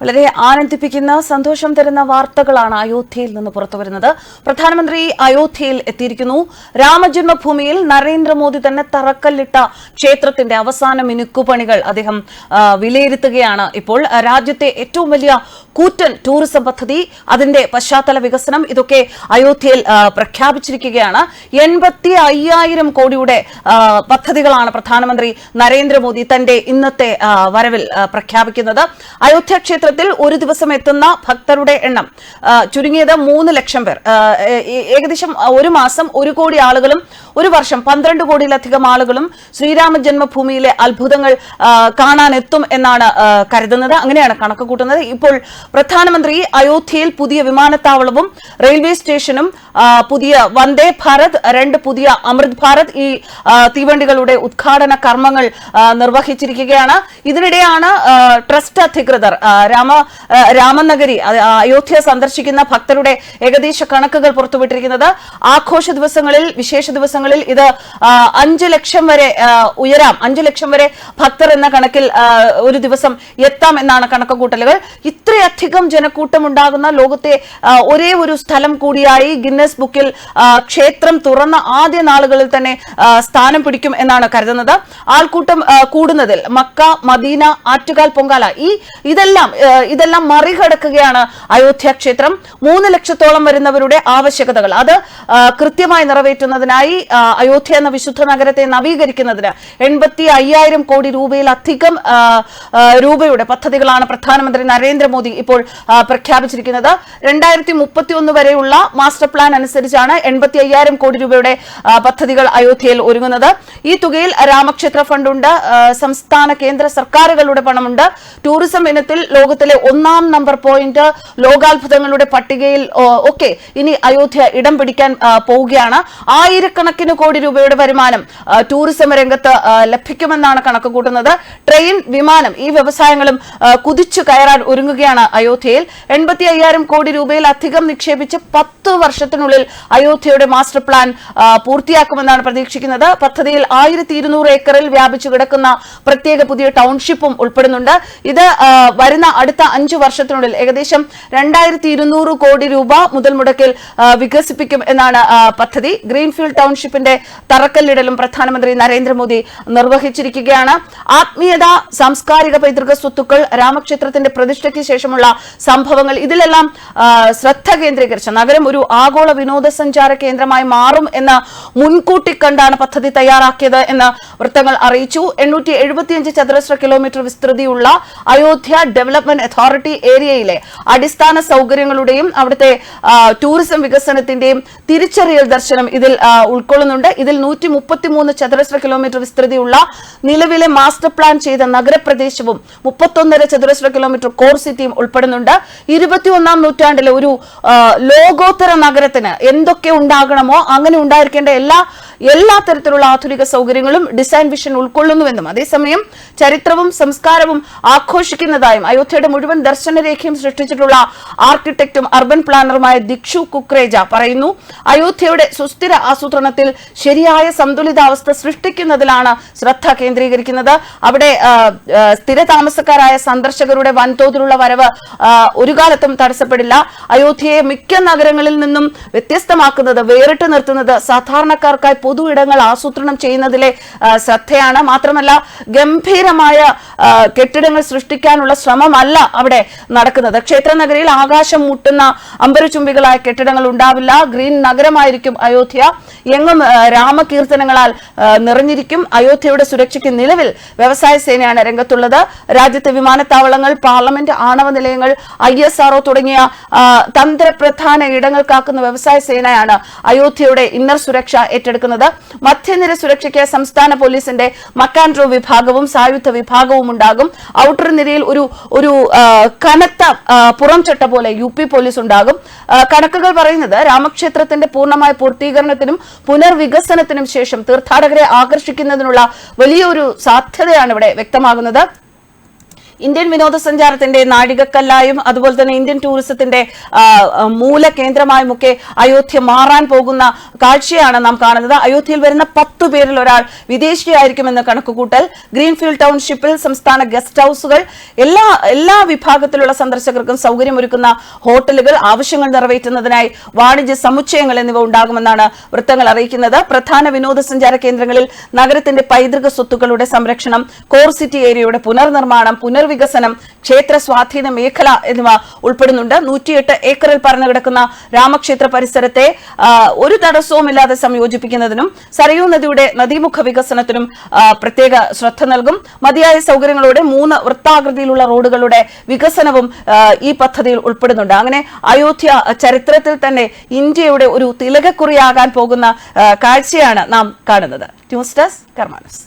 വളരെ ആനന്ദിപ്പിക്കുന്ന സന്തോഷം തരുന്ന വാർത്തകളാണ് അയോധ്യയിൽ നിന്ന് പുറത്തുവരുന്നത്. പ്രധാനമന്ത്രി അയോധ്യയിൽ എത്തിയിരിക്കുന്നു. രാമജന്മഭൂമിയിൽ നരേന്ദ്രമോദി തന്നെ തറക്കല്ലിട്ട ക്ഷേത്രത്തിന്റെ അവസാന മിനുക്കുപണികൾ അദ്ദേഹം വിലയിരുത്തുകയാണ്. ഇപ്പോൾ രാജ്യത്തെ ഏറ്റവും വലിയ കൂറ്റൻ ടൂറിസം പദ്ധതി അതിന്റെ പശ്ചാത്തല വികസനം ഇതൊക്കെ അയോധ്യയിൽ പ്രഖ്യാപിച്ചിരിക്കുകയാണ്. എൺപത്തി അയ്യായിരം കോടിയുടെ പദ്ധതികളാണ് പ്രധാനമന്ത്രി നരേന്ദ്രമോദി തന്റെ ഇന്നത്തെ വരവിൽ പ്രഖ്യാപിക്കുന്നത്. അയോധ്യ ക്ഷേത്രത്തിൽ ഒരു ദിവസം എത്തുന്ന ഭക്തരുടെ എണ്ണം ചുരുങ്ങിയത് മൂന്ന് ലക്ഷം പേർ. ഏകദേശം ഒരു മാസം ഒരു കോടി ആളുകളും ഒരു വർഷം പന്ത്രണ്ട് കോടിയിലധികം ആളുകളും ശ്രീരാമ ജന്മഭൂമിയിലെ അത്ഭുതങ്ങൾ കാണാനെത്തും എന്നാണ് കരുതുന്നത്. അങ്ങനെയാണ് കണക്ക് കൂട്ടുന്നത്. ഇപ്പോൾ പ്രധാനമന്ത്രി അയോധ്യയിൽ പുതിയ വിമാനത്താവളവും റെയിൽവേ സ്റ്റേഷനും പുതിയ വന്ദേ ഭാരത് രണ്ട് പുതിയ അമൃത് ഭാരത് ഈ തീവണ്ടികളുടെ ഉദ്ഘാടന കർമ്മങ്ങൾ നിർവഹിച്ചിരിക്കുകയാണ്. ഇതിനിടെയാണ് ട്രസ്റ്റ് അധികൃതർ രാമ രാമനഗരി അയോധ്യ സന്ദർശിക്കുന്ന ഭക്തരുടെ ഏകദേശ കണക്കുകൾ പുറത്തുവിട്ടിരിക്കുന്നത്. ആഘോഷ ദിവസങ്ങളിൽ വിശേഷ ദിവസങ്ങളിൽ ഇത് അഞ്ച് ലക്ഷം വരെ ഉയരാം. അഞ്ച് ലക്ഷം വരെ ഭക്തർ എന്ന കണക്കിൽ ഒരു ദിവസം എത്താം എന്നാണ് കണക്കുകൂട്ടലുകൾ. ഇത്രയധികം ജനക്കൂട്ടം ഉണ്ടാകുന്ന ലോകത്തെ ഒരേ ഒരു സ്ഥലം കൂടിയായി ഗിന്നസ് ബുക്കിൽ ക്ഷേത്രം തുറന്ന ആദ്യ നാളുകളിൽ തന്നെ സ്ഥാനം പിടിക്കും എന്നാണ് കരുതുന്നത്. ആൾക്കൂട്ടം കൂടുന്നതിൽ മക്ക മദീന ആറ്റുകാൽ പൊങ്കാല ഈ ഇതെല്ലാം ഇതെല്ലാം മറികടക്കുകയാണ് അയോധ്യ ക്ഷേത്രം. മൂന്ന് ലക്ഷത്തോളം വരുന്നവരുടെ ആവശ്യകതകൾ. അത് കൃത്യമായി നിറവേറ്റുന്നതിനായി അയോധ്യ എന്ന വിശുദ്ധ നഗരത്തെ നവീകരിക്കുന്നതിന് എൺപത്തി അയ്യായിരം കോടി രൂപയിലധികം രൂപയുടെ പദ്ധതികളാണ് പ്രധാനമന്ത്രി നരേന്ദ്രമോദി ഇപ്പോൾ പ്രഖ്യാപിച്ചിരിക്കുന്നത്. രണ്ടായിരത്തി മുപ്പത്തി ഒന്ന് വരെയുള്ള മാസ്റ്റർ പ്ലാൻ അനുസരിച്ചാണ് എൺപത്തി അയ്യായിരം കോടി രൂപയുടെ പദ്ധതികൾ അയോധ്യയിൽ ഒരുങ്ങുന്നത്. ഈ തുകയിൽ രാമക്ഷേത്ര ഫണ്ടുണ്ട് സംസ്ഥാന കേന്ദ്ര സർക്കാരുകളുടെ പണമുണ്ട്. ടൂറിസം ഇനത്തിൽ ലോകത്തിലെ ഒന്നാം നമ്പർ പോയിന്റ് ലോകാത്ഭുതങ്ങളുടെ പട്ടികയിൽ ഒക്കെ ഇനി അയോധ്യ ഇടം പിടിക്കാൻ പോവുകയാണ്. ആയിരക്കണക്കിന് കോടി രൂപയുടെ വരുമാനം ടൂറിസം രംഗത്ത് ലഭിക്കുമെന്നാണ് കണക്ക് കൂട്ടുന്നത്. ട്രെയിൻ വിമാനം ഈ വ്യവസായങ്ങളും കുതിച്ചു കയറാൻ ഒരുങ്ങുകയാണ് അയോധ്യയിൽ എൺപത്തി അയ്യായിരം കോടി രൂപയിൽ അധികം നിക്ഷേപിച്ച് പത്ത് വർഷത്തിനുള്ളിൽ അയോധ്യയുടെ മാസ്റ്റർ പ്ലാൻ പൂർത്തിയാക്കുമെന്നാണ് പ്രതീക്ഷിക്കുന്നത്. പദ്ധതിയിൽ ആയിരത്തി ഇരുന്നൂറ് ഏക്കറിൽ വ്യാപിച്ചു കിടക്കുന്ന പ്രത്യേക പുതിയ ടൗൺഷിപ്പും ഉൾപ്പെടുന്നുണ്ട്. ഇത് വരുന്ന അടുത്ത അഞ്ചു വർഷത്തിനുള്ളിൽ ഏകദേശം രണ്ടായിരത്തി ഇരുന്നൂറ് കോടി രൂപ മുതൽ മുടക്കിൽ വികസിപ്പിക്കും എന്നാണ് പദ്ധതി. ഗ്രീൻഫീൽഡ് ടൗൺഷിപ്പിന്റെ തറക്കല്ലിടലും പ്രധാനമന്ത്രി നരേന്ദ്രമോദി നിർവഹിച്ചിരിക്കുകയാണ്. ആത്മീയത സാംസ്കാരിക പൈതൃക സ്വത്തുക്കൾ രാമക്ഷേത്രത്തിന്റെ പ്രതിഷ്ഠയ്ക്ക് ശേഷമുള്ള സംഭവങ്ങൾ. ഇതിലെല്ലാം ശ്രദ്ധ കേന്ദ്രീകരിച്ച. നഗരം ഒരു ആഗോള വിനോദസഞ്ചാര കേന്ദ്രമായി മാറും എന്ന് മുൻകൂട്ടി കണ്ടാണ് പദ്ധതി തയ്യാറാക്കിയത് എന്ന് വൃത്തങ്ങൾ അറിയിച്ചു. എണ്ണൂറ്റി എഴുപത്തിയഞ്ച് ചതുരശ്ര കിലോമീറ്റർ വിസ്തൃതിയുള്ള അയോധ്യ ഡെവലപ്മെന്റ് അതോറിറ്റി ഏരിയയിലെ അടിസ്ഥാന സൗകര്യങ്ങളുടെയും അവിടുത്തെ ടൂറിസം വികസനത്തിന്റെയും തിരിച്ചറിയൽ ദർശനം ഇതിൽ ഉൾക്കൊള്ളുന്നുണ്ട്. ഇതിൽ നൂറ്റി മുപ്പത്തിമൂന്ന് ചതുരശ്ര കിലോമീറ്റർ വിസ്തൃതിയുള്ള നിലവിലെ മാസ്റ്റർ പ്ലാൻ ചെയ്ത നഗരപ്രദേശവും മുപ്പത്തൊന്നര ചതുരശ്ര കിലോമീറ്റർ കോർ സിറ്റിയും ഉൾപ്പെടുന്നുണ്ട്. ഇരുപത്തിയൊന്നാം നൂറ്റാണ്ടിലെ ഒരു ലോകോത്തര നഗരത്തിന് എന്തൊക്കെ ഉണ്ടാകണമോ അങ്ങനെ ഉണ്ടായിരിക്കേണ്ട എല്ലാ എല്ലാ തരത്തിലുള്ള ആധുനിക സൗകര്യങ്ങളും ഡിസൈൻ വിഷൻ ഉൾക്കൊള്ളുന്നുവെന്നും അതേസമയം ചരിത്രവും സംസ്കാരവും ആഘോഷിക്കുന്നതായും അയോധ്യയുടെ മുഴുവൻ ദർശനരേഖയും സൃഷ്ടിച്ചിട്ടുള്ള ആർക്കിടെക്റ്റും അർബൻ പ്ലാനറുമായ ദിക്ഷു കുക്രേജ പറയുന്നു അയോധ്യയുടെ സുസ്ഥിര ആസൂത്രണത്തിൽ ശരിയായ സന്തുലിതാവസ്ഥ സൃഷ്ടിക്കുന്നതിലാണ് ശ്രദ്ധ കേന്ദ്രീകരിക്കുന്നത്. അവിടെ സ്ഥിര താമസക്കാരായ സന്ദർശകരുടെ വൻതോതിലുള്ള വരവ് ഒരു കാലത്തും തടസ്സപ്പെടില്ല. അയോധ്യയെ മിക്ക നഗരങ്ങളിൽ നിന്നും വ്യത്യസ്തമാക്കുന്നത് വേറിട്ട് നിർത്തുന്നത് സാധാരണക്കാർക്കായി പൊതു ഇടങ്ങൾ ആസൂത്രണം ചെയ്യുന്നതിലെ ശ്രദ്ധയാണ്. മാത്രമല്ല ഗംഭീരമായ കെട്ടിടങ്ങൾ സൃഷ്ടിക്കാനുള്ള ശ്രമമല്ല അവിടെ നടക്കുന്നത്. ക്ഷേത്ര നഗരിയിൽ ആകാശം മുട്ടുന്ന അമ്പരചുംബികളായ കെട്ടിടങ്ങൾ ഉണ്ടാവില്ല. ഗ്രീൻ നഗരമായിരിക്കും അയോധ്യ. എങ്ങും രാമകീർത്തനങ്ങളാൽ നിറഞ്ഞിരിക്കും. അയോധ്യയുടെ സുരക്ഷയ്ക്ക് നിലവിൽ വ്യവസായ സേനയാണ് രംഗത്തുള്ളത്. രാജ്യത്തെ വിമാനത്താവളങ്ങൾ പാർലമെന്റ് ആണവ നിലയങ്ങൾ ഐ എസ് ആർഒ തുടങ്ങിയ തന്ത്രപ്രധാന ഇടങ്ങൾ കാക്കുന്ന വ്യവസായ സേനയാണ് അയോധ്യയുടെ ഇന്നർ സുരക്ഷ ഏറ്റെടുക്കുന്നത്. മധ്യനിര സുരക്ഷയ്ക്ക് സംസ്ഥാന പോലീസിന്റെ മക്കാൻഡ്രോ വിഭാഗവും സായുധ വിഭാഗവും ഉണ്ടാകും. ഔട്ടർ നിരയിൽ ഒരു ഒരു കനത്ത പുറം ചട്ട പോലെ യു പി പോലീസ് ഉണ്ടാകും. കണക്കുകൾ പറയുന്നത് രാമക്ഷേത്രത്തിന്റെ പൂർണമായ പൂർത്തീകരണത്തിനും പുനർവികസനത്തിനും ശേഷം തീർത്ഥാടകരെ ആകർഷിക്കുന്നതിനുള്ള വലിയൊരു സാധ്യതയാണ് ഇവിടെ വ്യക്തമാകുന്നത്. ഇന്ത്യൻ വിനോദസഞ്ചാരത്തിന്റെ നാഴികക്കല്ലായും അതുപോലെ തന്നെ ഇന്ത്യൻ ടൂറിസത്തിന്റെ മൂല കേന്ദ്രമായുമൊക്കെ അയോധ്യ മാറാൻ പോകുന്ന കാഴ്ചയാണ് നാം കാണുന്നത്. അയോധ്യയിൽ വരുന്ന പത്തു പേരിൽ ഒരാൾ വിദേശിയായിരിക്കുമെന്ന് കണക്കുകൂട്ടൽ. ഗ്രീൻഫീൽഡ് ടൗൺഷിപ്പിൽ സംസ്ഥാന ഗസ്റ്റ് ഹൌസുകൾ. എല്ലാ എല്ലാ വിഭാഗത്തിലുള്ള സന്ദർശകർക്കും സൗകര്യമൊരുക്കുന്ന ഹോട്ടലുകൾ ആവശ്യങ്ങൾ നിറവേറ്റുന്നതിനായി വാണിജ്യ സമുച്ചയങ്ങൾ എന്നിവ ഉണ്ടാകുമെന്നാണ് വൃത്തങ്ങൾ അറിയിക്കുന്നത്. പ്രധാന വിനോദസഞ്ചാര കേന്ദ്രങ്ങളിൽ നഗരത്തിന്റെ പൈതൃക സ്വത്തുക്കളുടെ സംരക്ഷണം കോർ സിറ്റി ഏരിയയുടെ പുനർനിർമ്മാണം പുനർവികസനം ക്ഷേത്ര സ്വാധീന മേഖല എന്നിവ ഉൾപ്പെടുന്നുണ്ട്. നൂറ്റിയെട്ട് ഏക്കറിൽ പറഞ്ഞു കിടക്കുന്ന രാമക്ഷേത്ര പരിസരത്തെ ഒരു തടസ്സവുമില്ലാതെ സംയോജിപ്പിക്കുന്നതിനും സരയൂ നദിയുടെ നദീമുഖ വികസനത്തിനും പ്രത്യേക ശ്രദ്ധ നൽകും. മതിയായ സൗകര്യങ്ങളോടെ മൂന്ന് വൃത്താകൃതിയിലുള്ള റോഡുകളുടെ വികസനവും ഈ പദ്ധതിയിൽ ഉൾപ്പെടുന്നുണ്ട്. അങ്ങനെ അയോധ്യ ചരിത്രത്തിൽ തന്നെ ഇന്ത്യയുടെ ഒരു തിലകക്കുറിയാകാൻ പോകുന്ന കാഴ്ചയാണ് നാം കാണുന്നത്. News desk കർമാനസ്.